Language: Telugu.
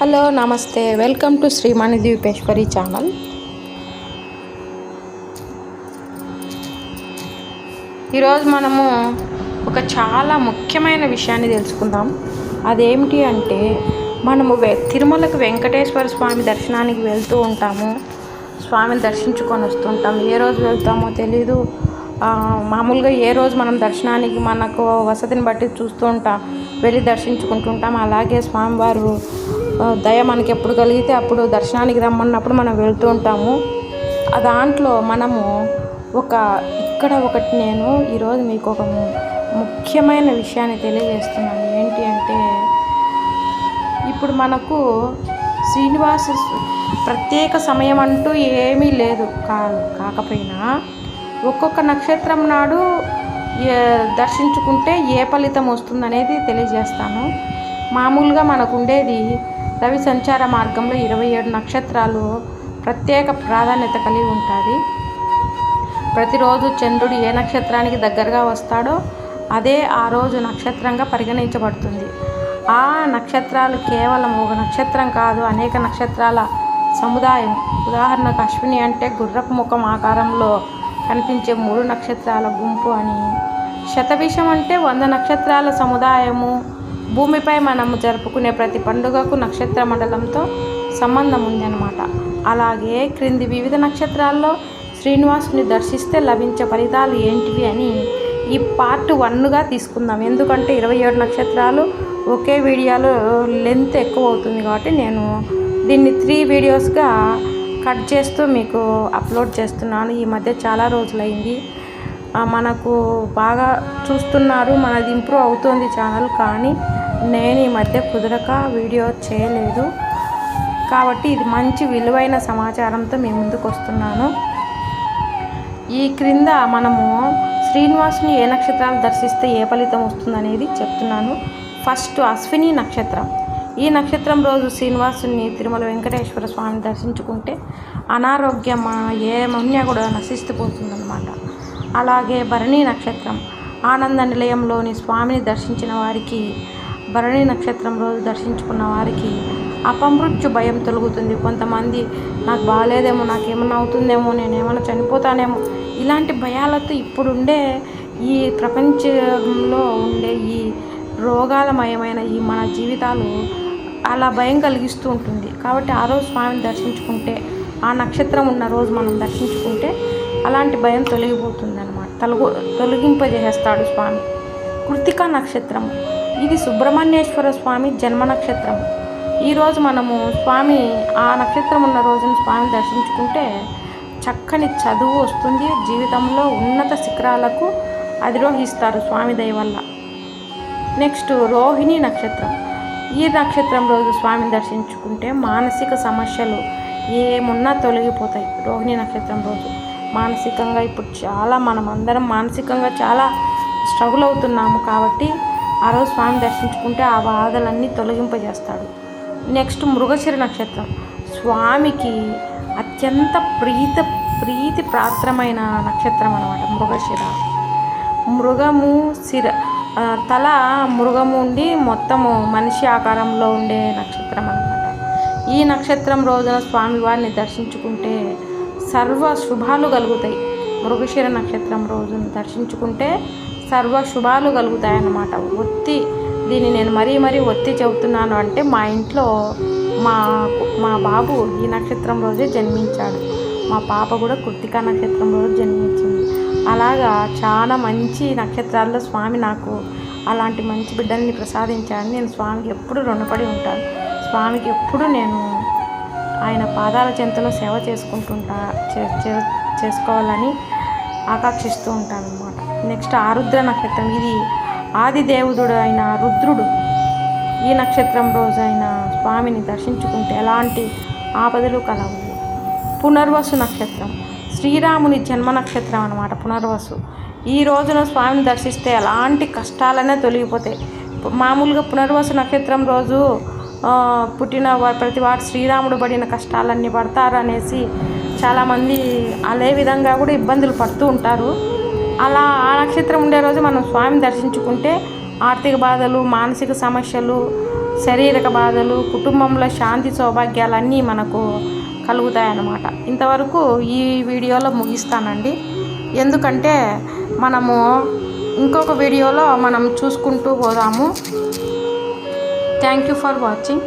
హలో నమస్తే. Welcome to Srimani Deepeshwari channel. ఈరోజు మనము ఒక చాలా ముఖ్యమైన విషయాన్ని తెలుసుకుందాం. అదేమిటి అంటే మనము వె తిరుమలకు వెంకటేశ్వర స్వామి దర్శనానికి వెళ్తూ ఉంటాము. స్వామిని దర్శించుకొని వస్తుంటాం. ఏ రోజు వెళ్తామో తెలీదు. మామూలుగా ఏ రోజు మనం దర్శనానికి మనకు వసతిని బట్టి చూస్తూ ఉంటాం. వెళ్ళి దర్శించుకుంటుంటాం. అలాగే స్వామివారు దయ మనకి ఎప్పుడు కలిగితే అప్పుడు దర్శనానికి రమ్మన్నప్పుడు మనం వెళ్తూ ఉంటాము. ఆ దాంట్లో మనము ఒక ఇక్కడ ఒకటి నేను ఈరోజు మీకు ఒక ముఖ్యమైన విషయాన్ని తెలియజేస్తున్నాను. ఏంటి అంటే ఇప్పుడు మనకు శ్రీనివాస ప్రత్యేక సమయం అంటూ ఏమీ లేదు. కా కాకపోయినా ఒక్కొక్క నక్షత్రం నాడు దర్శించుకుంటే ఏ ఫలితం వస్తుందనేది తెలియజేస్తాను. మామూలుగా మనకు ఉండేది రవి సంచార మార్గంలో ఇరవై ఏడు నక్షత్రాలు ప్రత్యేక ప్రాధాన్యత కలిగి ఉంటుంది. ప్రతిరోజు చంద్రుడు ఏ నక్షత్రానికి దగ్గరగా వస్తాడో అదే ఆ రోజు నక్షత్రంగా పరిగణించబడుతుంది. ఆ నక్షత్రాలు కేవలం ఒక నక్షత్రం కాదు అనేక నక్షత్రాల సముదాయం. ఉదాహరణకు అశ్విని అంటే గుర్రపు ముఖం ఆకారంలో కనిపించే మూడు నక్షత్రాల గుంపు అని. శతవిషం అంటే వంద నక్షత్రాల సముదాయము. భూమిపై మనము జరుపుకునే ప్రతి పండుగకు నక్షత్ర మండలంతో సంబంధం ఉందన్నమాట. అలాగే క్రింది వివిధ నక్షత్రాల్లో శ్రీనివాసుని దర్శిస్తే లభించే ఫలితాలు ఏంటివి అని ఈ పార్ట్ వన్గా తీసుకుందాం. ఎందుకంటే ఇరవై ఏడు నక్షత్రాలు ఒకే వీడియోలో లెంత్ ఎక్కువ అవుతుంది కాబట్టి నేను దీన్ని త్రీ వీడియోస్గా కట్ చేస్తూ మీకు అప్లోడ్ చేస్తున్నాను. ఈ మధ్య చాలా రోజులైంది. మనకు బాగా చూస్తున్నారు మనది ఇంప్రూవ్ అవుతుంది ఛానల్ కానీ నేను ఈ మధ్య కుదరక వీడియో చేయలేదు. కాబట్టి ఇది మంచి విలువైన సమాచారంతో మీ ముందుకు వస్తున్నాను. ఈ క్రింద మనము శ్రీనివాసుని ఏ నక్షత్రాలు దర్శిస్తే ఏ ఫలితం వస్తుందనేది చెప్తున్నాను. ఫస్ట్ అశ్విని నక్షత్రం. ఈ నక్షత్రం రోజు శ్రీనివాసుని తిరుమల వెంకటేశ్వర స్వామిని దర్శించుకుంటే అనారోగ్యం ఏమన్నా కూడా నశిస్తుపోతుందన్నమాట అలాగే భరణి నక్షత్రం ఆనంద నిలయంలోని స్వామిని దర్శించిన వారికి భరణి నక్షత్రం రోజు దర్శించుకున్న వారికి అపమృత్యు భయం తొలుగుతుంది. కొంతమంది నాకు బాగాలేదేమో నాకేమన్నా అవుతుందేమో నేను ఏమైనా చనిపోతానేమో ఇలాంటి భయాలతో ఇప్పుడుండే ఈ ప్రపంచంలో ఉండే ఈ రోగాలమయమైన ఈ మన జీవితాలు అలా భయం కలిగిస్తూ ఉంటుంది. కాబట్టి ఆ రోజు స్వామిని దర్శించుకుంటే ఆ నక్షత్రం ఉన్న రోజు మనం దర్శించుకుంటే అలాంటి భయం తొలగిపోతుంది అనమాట తొలగు తొలగింపజేస్తాడు స్వామి. కృతికా నక్షత్రం. ఇది సుబ్రహ్మణ్యేశ్వర స్వామి జన్మ నక్షత్రం. ఈరోజు మనము స్వామి ఆ నక్షత్రం ఉన్న రోజున స్వామిని దర్శించుకుంటే చక్కని చదువు వస్తుంది. జీవితంలో ఉన్నత శిఖరాలకు అధిరోహిస్తారు స్వామి దయ వల్ల. నెక్స్ట్ రోహిణి నక్షత్రం. ఈ నక్షత్రం రోజు స్వామిని దర్శించుకుంటే మానసిక సమస్యలు ఏమున్నా తొలగిపోతాయి. రోహిణి నక్షత్రం రోజు మానసికంగా ఇప్పుడు చాలా మనం అందరం మానసికంగా చాలా స్ట్రగుల్ అవుతున్నాము కాబట్టి ఆ రోజు స్వామిని దర్శించుకుంటే ఆ బాధలన్నీ తొలగింపజేస్తాడు. నెక్స్ట్ మృగశిర నక్షత్రం. స్వామికి అత్యంత ప్రీత ప్రీతి పాత్రమైన నక్షత్రం అనమాట మృగశిర. మృగము శిర తల మృగము ఉండి మొత్తము మనిషి ఆకారంలో ఉండే నక్షత్రం అనమాట ఈ నక్షత్రం రోజున స్వామివారిని దర్శించుకుంటే సర్వ శుభాలు కలుగుతాయి. మృగశిర నక్షత్రం రోజున దర్శించుకుంటే సర్వ శుభాలు కలుగుతాయి అన్నమాట. ఒత్తి దీన్ని నేను మరీ మరీ ఒత్తి చెబుతున్నాను అంటే మా ఇంట్లో మా మా బాబు ఈ నక్షత్రం రోజే జన్మించాడు. మా పాప కూడా కృతికా నక్షత్రం రోజు జన్మించింది. అలాగా చాలా మంచి నక్షత్రాల్లో స్వామి నాకు అలాంటి మంచి బిడ్డల్ని ప్రసాదించాడని నేను స్వామికి ఎప్పుడు రుణపడి ఉంటాను. స్వామికి ఎప్పుడు నేను ఆయన పాదాల చెంతలో సేవ చేసుకుంటుంటా చే- చే- చేసుకోవాలని ఆకాంక్షిస్తూ ఉంటాను అనమాట నెక్స్ట్ ఆరుద్ర నక్షత్రం. ఇది ఆది దేవుడు అయిన రుద్రుడు. ఈ నక్షత్రం రోజు స్వామిని దర్శించుకుంటే ఎలాంటి ఆపదలు కలవు పునర్వసు నక్షత్రం. శ్రీరాముని జన్మ నక్షత్రం అనమాట పునర్వసు. ఈ రోజున స్వామిని దర్శిస్తే ఎలాంటి కష్టాలనే తొలగిపోతాయి. మామూలుగా పునర్వసు నక్షత్రం రోజు పుట్టిన ప్రతి వాడు శ్రీరాముడు పడిన కష్టాలన్నీ పడతారు అనేసి చాలామంది అదే విధంగా కూడా ఇబ్బందులు పడుతూ ఉంటారు. అలా ఆ నక్షత్రం ఉండే రోజు మనం స్వామిని దర్శించుకుంటే ఆర్థిక బాధలు మానసిక సమస్యలు శారీరక బాధలు కుటుంబంలో శాంతి సౌభాగ్యాలన్నీ మనకు కలుగుతాయన్నమాట. ఇంతవరకు ఈ వీడియోలో ముగిస్తానండి. ఎందుకంటే మనము ఇంకొక వీడియోలో మనం చూసుకుంటూ పోదాము. Thank you for watching